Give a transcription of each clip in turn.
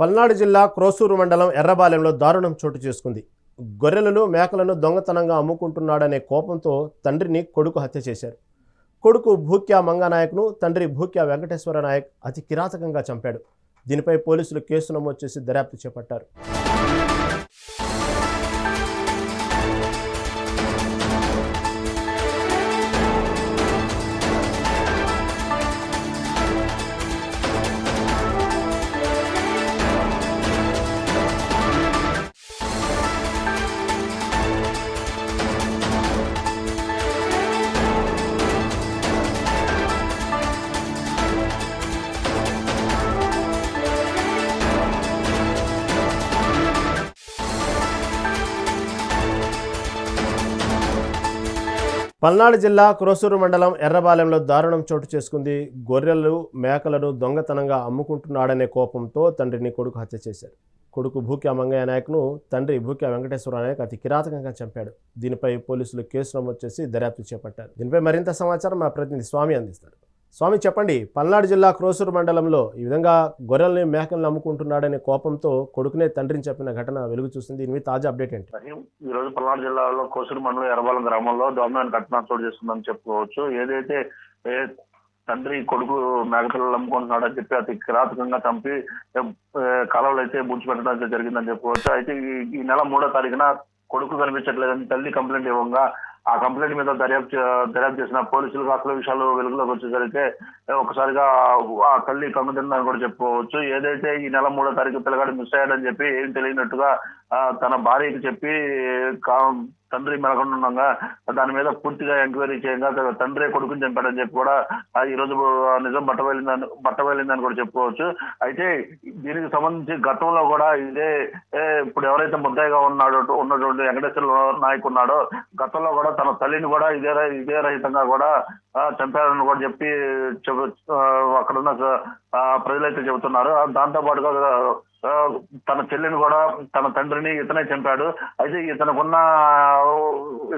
పల్నాడు జిల్లా క్రోసూరు మండలం ఎర్రబాలెంలో దారుణం చోటు చేసుకుంది. గొర్రెలను మేకలను దొంగతనంగా అమ్ముకుంటున్నాడనే కోపంతో తండ్రిని కొడుకు హత్య చేశారు. కొడుకు భూక్యా మంగానాయక్ను తండ్రి భూక్యా వెంకటేశ్వర నాయక్ అతి కిరాతకంగా చంపాడు. దీనిపై పోలీసులు కేసు నమోదు చేసి దర్యాప్తు చేపట్టారు. పల్నాడు జిల్లా క్రోసూరు మండలం ఎర్రబాలెంలో దారుణం చోటు చేసుకుంది. గొర్రెలు మేకలను దొంగతనంగా అమ్ముకుంటున్నాడనే కోపంతో తండ్రిని కొడుకు హత్య చేశారు. కొడుకు భూక్యా మంగయ్య నాయక్ను తండ్రి భూక్యా వెంకటేశ్వర నాయక్ అతి కిరాతకంగా చంపాడు. దీనిపై పోలీసులు కేసు నమోదు చేసి దర్యాప్తు చేపట్టారు. దీనిపై మరింత సమాచారం మా ప్రతినిధి స్వామి అందిస్తారు. స్వామి చెప్పండి. పల్నాడు జిల్లా క్రోసూరు మండలంలో ఈ విధంగా గొర్రెల్ని మేకల్ని అమ్ముకుంటున్నాడనే కోపంతో కొడుకునే తండ్రిని చెప్పిన ఘటన వెలుగు చూసింది దీని మీద తాజా అప్డేట్ ఏంటి? ఈ రోజు పల్నాడు జిల్లాలో కోసూరు మండలం ఎర్రబాలం గ్రామంలో దారుణమైన ఘటన చోటు చేసుకుందని చెప్పుకోవచ్చు. ఏదైతే తండ్రి కొడుకు మేకపిల్లలు అమ్ముకుంటున్నాడని చెప్పి అతి కిరాతకంగా చంపి కాలంలో అయితే బుడ్చిపెట్టడం అయితే జరిగిందని చెప్పుకోవచ్చు. అయితే ఈ- ఈ నెల మూడో తారీఖున కొడుకు కనిపించట్లేదని తల్లి కంప్లైంట్ ఇవ్వగా ఆ కంప్లైంట్ మీద దర్యాప్తు దర్యాప్తు చేసిన పోలీసులకు అసలు విషయాలు వెలుగులోకి వచ్చేసరికి ఒకసారిగా ఆ తల్లి కమ్ముతుందని కూడా చెప్పుకోవచ్చు. ఏదైతే ఈ నెల మూడో తారీఖు పిల్లగాడు మిస్ అయ్యాడని చెప్పి ఏం తెలియనట్టుగా ఆ, తన భార్యకి చెప్పి కా- తండ్రి మెలకుండా దాని మీద పూర్తిగా ఎంక్వైరీ చేయగా తండ్రి కొడుకుని చంపాడని చెప్పి కూడా ఈ రోజు నిజం బట్టబయలిందని బట్టబయలిందని కూడా చెప్పుకోవచ్చు. అయితే దీనికి సంబంధించి గతంలో కూడా ఇదే ఇప్పుడు ఎవరైతే ముద్దాయిగా ఉన్నాడో ఉన్నటువంటి వెంకటేశ్వర నాయక్ ఉన్నాడో గతంలో కూడా తన తల్లిని కూడా ఇదే ఇదే రహితంగా కూడా చంపారని కూడా చెప్పి అక్కడున్న ఆ, ప్రజలైతే చెబుతున్నారు. దాంతో పాటుగా తన చెల్లిని కూడా తన తండ్రిని ఇతనే చంపాడు. అయితే ఇతనుకున్న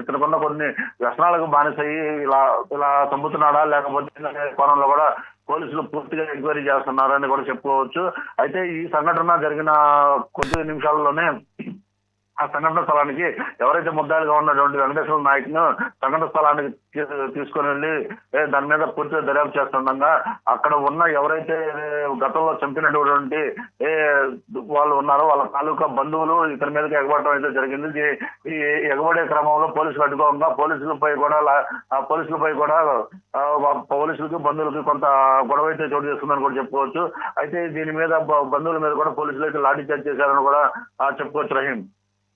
ఇతనుకున్న కొన్ని వ్యసనాలకు బానిసయ్యి ఇలా ఇలా చంపుతున్నాడా? లేకపోతే కోణంలో కూడా పోలీసులు పూర్తిగా ఎంక్వైరీ చేస్తున్నారని కూడా చెప్పుకోవచ్చు. అయితే ఈ సంఘటన జరిగిన కొద్ది నిమిషాల్లోనే ఆ సంఘటన స్థలానికి ఎవరైతే ముద్దాయిలుగా ఉన్నటువంటి వెంకటేశ్వర నాయక్ను సంఘటన స్థలానికి తీసుకుని తీసుకొని వెళ్ళి దాని మీద పూర్తిగా దర్యాప్తు చేస్తుండగా అక్కడ ఉన్న ఎవరైతే గతంలో చంపినటువంటి ఏ వాళ్ళు ఉన్నారో వాళ్ళ తాలూకా బంధువులు ఇతని మీదకి ఎగబడటం అయితే జరిగింది. ఈ- ఎగబడే క్రమంలో పోలీసులు అడ్డుకోకుండా పోలీసులపై కూడా ఆ పోలీసులపై కూడా పోలీసులకు పోలీసులకి బంధువులకి కొంత గొడవ అయితే చోటు చేసుకుందని కూడా చెప్పుకోవచ్చు. అయితే దీని మీద బంధువుల మీద కూడా పోలీసులు అయితే లాఠీ చార్జ్ చేశారని కూడా చెప్పుకోవచ్చు రహీం.